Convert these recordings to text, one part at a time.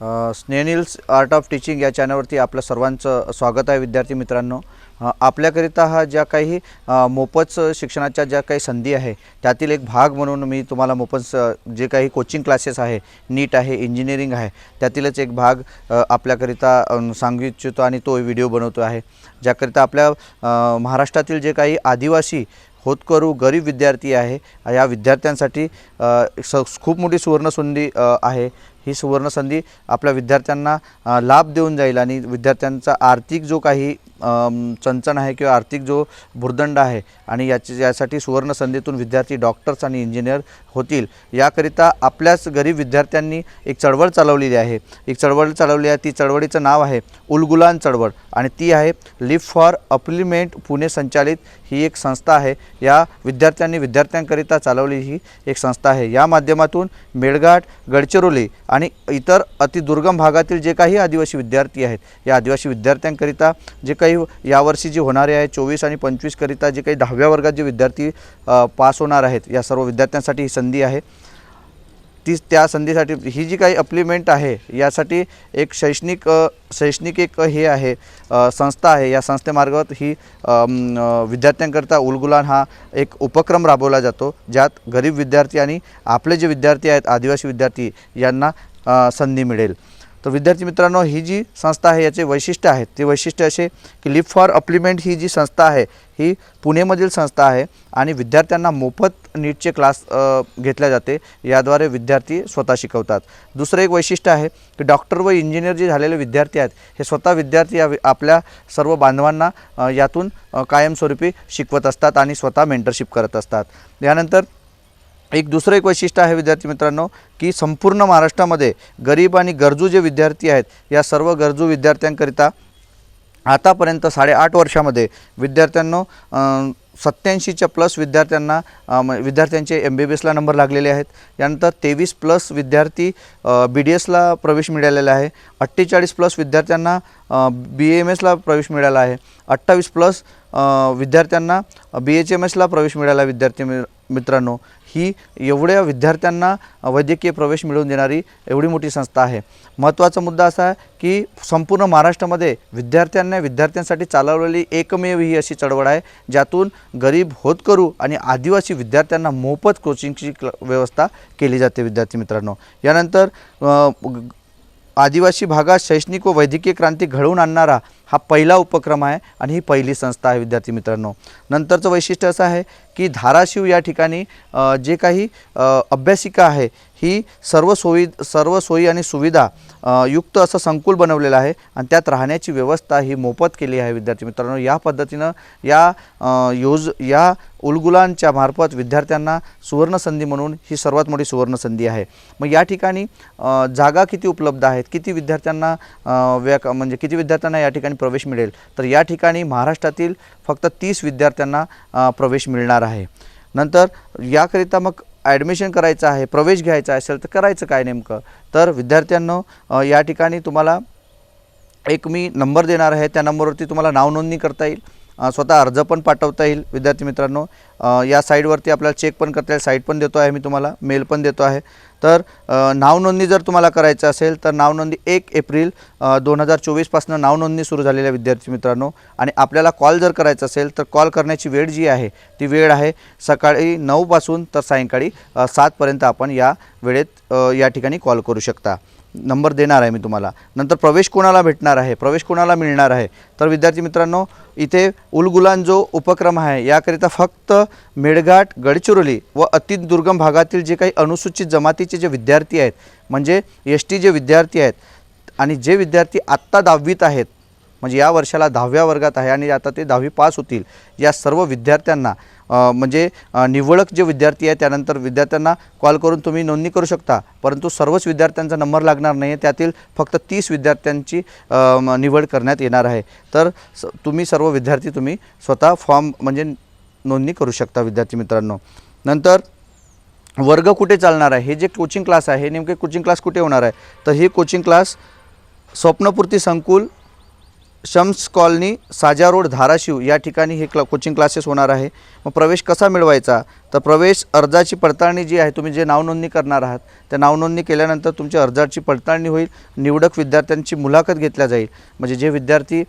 स्नेनिल्स art of teaching या चॅनलवरती आपलं सर्वांचं स्वागत आहे विद्यार्थी मित्रांनो. आपल्याकरिता हा ज्या काही मोफत शिक्षणाच्या ज्या काही संधी आहे त्यातील एक भाग म्हणून मी तुम्हाला मोफत जे काही कोचिंग क्लासेस आहे नीट आहे इंजिनिअरिंग आहे त्यातीलच एक भाग आपल्याकरिता सांगू इच्छितो आणि तो व्हिडिओ बनवतो आहे. ज्याकरिता आपल्या महाराष्ट्रातील जे काही आदिवासी होतकरू गरीब विद्यार्थी आहे या विद्यार्थ्यांसाठी स खूप मोठी सुवर्णसंधी आहे. ही सुवर्णसंधी आपल्या विद्यार्थ्यांना लाभ देऊन जाईल आणि विद्यार्थ्यांचा आर्थिक जो काही अम, चणचण आहे किंवा आर्थिक जो भुर्दंड आहे आणि याची यासाठी सुवर्णसंधीतून विद्यार्थी डॉक्टर्स आणि इंजिनियर होतील. याकरिता आपल्याच गरीब विद्यार्थ्यांनी एक चळवळ चालवलेली आहे. एक चळवळ चालवली आहे ती चळवळीचं नाव आहे उलगुलान चळवळ आणि ती आहे लिफ फॉर अप्लिमेंट पुणे संचालित ही एक संस्था आहे. या विद्यार्थ्यांनी विद्यार्थ्यांकरिता चालवली ही एक संस्था आहे. या माध्यमातून मेळघाट गडचिरोली आणि इतर अतिदुर्गम भागातील जे काही आदिवासी विद्यार्थी आहेत या आदिवासी विद्यार्थ्यांकरिता जे काही यावर्षी जे होणारे आहे चोवीस आणि पंचवीसकरिता जे काही दहाव्या वर्गात जे विद्यार्थी पास होणार आहेत या सर्व विद्यार्थ्यांसाठी ही संधी आहे. ती त्या संधीसाठी ही जी काही अप्लिमेंट आहे यासाठी एक शैक्षणिक शैक्षणिक एक हे आहे संस्था आहे. या संस्थेमार्फत ही विद्यार्थ्यांकरता उलगुलान हा एक उपक्रम राबवला जातो ज्यात गरीब विद्यार्थी आणि आपले जे विद्यार्थी आहेत आदिवासी विद्यार्थी यांना संधी मिळेल. तर विद्यार्थी मित्रांनो ही जी संस्था आहे याचे वैशिष्ट्य आहेत. ते वैशिष्ट्य असे की लिप फॉर अप्लिमेंट ही जी संस्था आहे ही पुणेमधील संस्था आहे आणि विद्यार्थ्यांना मोफत नीटचे क्लास घेतल्या जाते. याद्वारे विद्यार्थी स्वतः शिकवतात. दुसरं एक वैशिष्ट्य आहे की डॉक्टर व इंजिनियर जे झालेले विद्यार्थी आहेत हे स्वतः विद्यार्थी या आपल्या सर्व बांधवांना यातून कायमस्वरूपी शिकवत असतात आणि स्वतः मेंटरशिप करत असतात. यानंतर एक दुसरं एक वैशिष्ट्य आहे विद्यार्थी मित्रांनो की संपूर्ण महाराष्ट्रामध्ये गरीब आणि गरजू जे विद्यार्थी आहेत या सर्व गरजू विद्यार्थ्यांकरिता आतापर्यंत साडेआठ वर्षामध्ये विद्यार्थ्यांनो सत्याऐंशीच्या प्लस विद्यार्थ्यांना विद्यार्थ्यांचे एम बी बी एसला नंबर लागलेले आहेत. यानंतर तेवीस प्लस विद्यार्थी बी डी एसला प्रवेश मिळालेला आहे. अठ्ठेचाळीस प्लस विद्यार्थ्यांना बी एम एसला प्रवेश मिळाला आहे. अठ्ठावीस प्लस विद्यार्थ्यांना बी एच एम एसला प्रवेश मिळाला विद्यार्थी मि मित्रांनो ही एवढ्या विद्यार्थ्यांना वैद्यकीय प्रवेश मिळवून देणारी एवढी मोठी संस्था आहे. महत्त्वाचा मुद्दा असा आहे की संपूर्ण महाराष्ट्रामध्ये विद्यार्थ्यांना विद्यार्थ्यांसाठी चालवलेली एकमेव ही अशी चळवळ आहे ज्यातून गरीब होतकरू आणि आदिवासी विद्यार्थ्यांना मोफत कोचिंगची क्ल व्यवस्था केली जाते विद्यार्थी मित्रांनो. यानंतर आदिवासी भागात शैक्षणिक व वैद्यकीय क्रांती घडवून आणणारा हा पहिला उपक्रम आहे आणि ही पहिली संस्था आहे विद्यार्थी मित्रांनो. नंतरचं वैशिष्ट्य असं आहे की धाराशिव या ठिकाणी जे काही अभ्यासिका आहे ही सर्व सोयी सर्व सोयी आणि सुविधा युक्त असं संकुल बनवलेलं आहे आणि त्यात राहण्याची व्यवस्था ही मोफत केली आहे विद्यार्थी मित्रांनो. या पद्धतीनं या योज या उलगुलांच्या मार्फत विद्यार्थ्यांना सुवर्णसंधी म्हणून ही सर्वात मोठी सुवर्णसंधी आहे. मग या ठिकाणी जागा किती उपलब्ध आहेत? किती विद्यार्थ्यांना अ, व्याक म्हणजे किती विद्यार्थ्यांना या ठिकाणी प्रवेश मिळेल? तर या ठिकाणी महाराष्ट्रातील फक्त तीस विद्यार्थ्यांना प्रवेश मिळणार आहे. नंतर याकरिता मग ॲडमिशन करायचं आहे प्रवेश घ्यायचा असेल तर करायचं काय नेमकं? तर विद्यार्थ्यांनो या ठिकाणी तुम्हाला एक मी नंबर देणार आहे. त्या नंबरवरती तुम्हाला नावनोंदणी करता येईल. स्वतः अर्ज पण पाठवता येईल विद्यार्थी मित्रांनो. या साईडवरती आपल्याला चेक पण करता येईल साईट पण देतो आहे मी तुम्हाला मेल पण देतो आहे. तर नावनोंदणी जर तुम्हाला करायचं असेल तर नावनोंदणी एक एप्रिल दोन हजार चोवीसपासून नावनोंदणी सुरू झालेल्या विद्यार्थी मित्रांनो. आणि आपल्याला कॉल जर करायचा असेल तर कॉल करण्याची वेळ जी आहे ती वेळ आहे सकाळी नऊपासून तर सायंकाळी सातपर्यंत आपण या वेळेत या ठिकाणी कॉल करू शकता. नंबर देणार आहे मी तुम्हाला. नंतर प्रवेश कोणाला भेटणार आहे? प्रवेश कोणाला मिळणार आहे? तर विद्यार्थी मित्रांनो इथे उलगुलान जो उपक्रम आहे याकरिता फक्त मेळघाट गडचिरोली व अतिदुर्गम भागातील जे काही अनुसूचित जमातीचे जे विद्यार्थी आहेत म्हणजे एस टी जे विद्यार्थी आहेत आणि जे विद्यार्थी आत्ता दहावीत आहेत म्हणजे या वर्षाला दहाव्या वर्गात आहे आणि आता ते दहावी पास होतील. या सर्व विद्यार्थ्यांना म्हणजे निवडक जे विद्यार्थी आहे त्यानंतर विद्यार्थ्यांना कॉल करून तुम्ही नोंदणी करू शकता. परंतु सर्वच विद्यार्थ्यांचा नंबर लागणार नाही आहे त्यातील फक्त तीस विद्यार्थ्यांची निवड करण्यात येणार आहे. तर स तुम्ही सर्व विद्यार्थी तुम्ही स्वतः फॉर्म म्हणजे नोंदणी करू शकता विद्यार्थी मित्रांनो. नंतर वर्ग कुठे चालणार आहे? हे जे कोचिंग क्लास आहे हे नेमके कोचिंग क्लास कुठे होणार आहे? तर हे कोचिंग क्लास स्वप्नपूर्ती संकुल शम्स कॉलनी साजा रोड धाराशिव या ठिकाणी हे क्ला कोचिंग क्लासेस होणार आहे. मग प्रवेश कसा मिळवायचा? तर प्रवेश अर्जाची पडताळणी जी आहे तुम्ही जे नावनोंदणी करणार आहात त्या नावनोंदणी केल्यानंतर तुमच्या अर्जाची पडताळणी होईल. निवडक विद्यार्थ्यांची मुलाखत घेतल्या जाईल. म्हणजे जे विद्यार्थी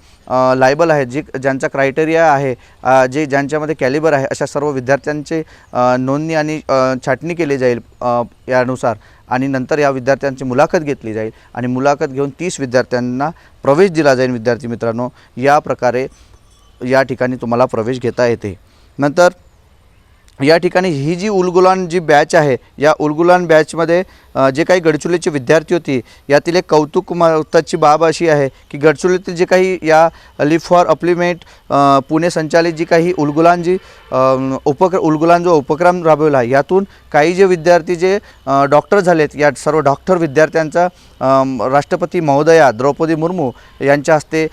लायबल आहेत जे ज्यांचा क्रायटेरिया आहे जे ज्यांच्यामध्ये कॅलिबर आहे अशा सर्व विद्यार्थ्यांचे नोंदणी आणि छाटणी केली जाईल यानुसार. आणि नंतर या विद्यार्थ्यांची मुलाखत घेतली जाईल आणि मुलाखत घेऊन तीस विद्यार्थ्यांना प्रवेश दिला जाईल विद्यार्थी मित्रांनो. या प्रकारे या ठिकाणी तुम्हाला प्रवेश घेता येते. नंतर या ठिकाणी ही जी उलगुलान जी बॅच आहे या उलगुलान बॅचमध्ये जे काही गडचुलीचे विद्यार्थी होती यातील एक कौतुक महत्त्वाची बाब अशी आहे की गडचिरोलीतील जे काही या लिफ फॉर अप्लिमेंट पुणे संचालित जी काही उलगुलान जी उपक्र उलगुलान जो उपक्रम राबवला यातून काही जे विद्यार्थी जे डॉक्टर झालेत या सर्व डॉक्टर विद्यार्थ्यांचा राष्ट्रपती महोदया द्रौपदी मुर्मू यांच्या हस्ते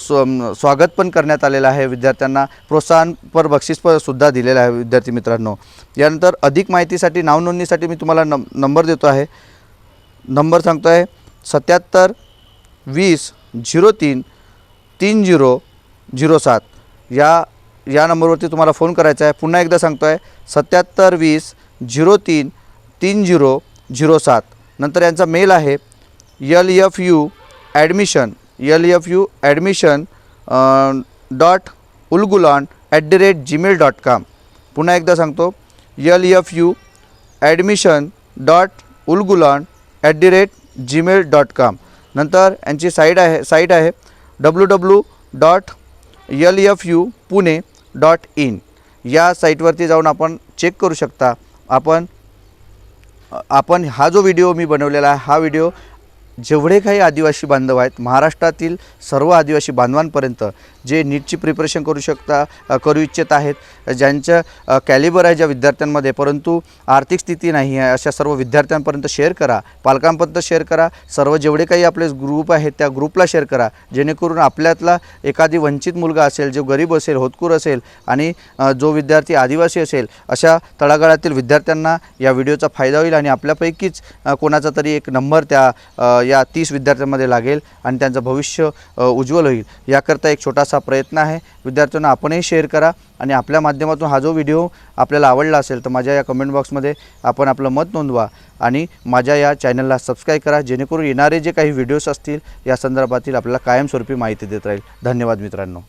स्व स्वागत पण करण्यात आलेलं आहे. विद्यार्थ्यांना प्रोत्साहनपर बक्षीसपर सुद्धा दिलेलं आहे विद्यार्थी मित्रांनो यानंतर अधिक माहितीसाठी नावनोंदणीसाठी मी तुम्हाला नम नंबर देतो आहे. नंबर सांगतो आहे सत्याहत्तर वीस झिरो तीन तीन झिरो झिरो सात. या या नंबरवरती तुम्हाला फोन करायचा आहे. पुन्हा एकदा सांगतो आहे सत्याहत्तर वीस झिरो तीन तीन झिरो झिरो सात. नंतर यांचा मेल आहे L F U admission L F U admission dot Ulgulan at the rate Gmail dot com. पुन्हा एकदा सांगतो L F U admission dot Ulgulan at the rate Gmail dot com नंतर यांची site आहे साईट आहे W W dot L F U Pune dot in या साईटवरती जाऊन आपण चेक करू शकता. आपण आपण हा जो व्हिडिओ मी बनवलेला आहे हा व्हिडिओ जेवढे काही आदिवासी बांधव आहेत महाराष्ट्रातील सर्व आदिवासी बांधवांपर्यंत जे नीटची प्रिपरेशन करू शकता करू इच्छित आहेत ज्यांचं कॅलिबर आहे ज्या विद्यार्थ्यांमध्ये परंतु आर्थिक स्थिती नाही आहे अशा सर्व विद्यार्थ्यांपर्यंत शेअर करा पालकांपर्यंत शेअर करा सर्व जेवढे काही आपले ग्रुप आहेत त्या ग्रुपला शेअर करा जेणेकरून आपल्यातला एखादी वंचित मुलगा असेल जो गरीब असेल होतकूर असेल आणि जो विद्यार्थी आदिवासी असेल अशा तळागाळातील विद्यार्थ्यांना या व्हिडिओचा फायदा होईल आणि आपल्यापैकीच कोणाचा तरी एक नंबर त्या या तीस विद्यार्थ्यांमध्ये लागेल आणि त्यांचं भविष्य उज्ज्वल होईल. याकरता एक छोटासा प्रयत्न आहे. विद्यार्थ्यांना आपणही शेअर करा आणि आपल्या माध्यमातून हा जो व्हिडिओ आपल्याला आवडला असेल तर माझ्या या कमेंट बॉक्समध्ये आपण आपलं मत नोंदवा आणि माझ्या या चॅनलला सबस्क्राईब करा जेणेकरून येणारे जे काही व्हिडिओज असतील या संदर्भातील आपल्याला कायमस्वरूपी माहिती देत राहील. धन्यवाद मित्रांनो.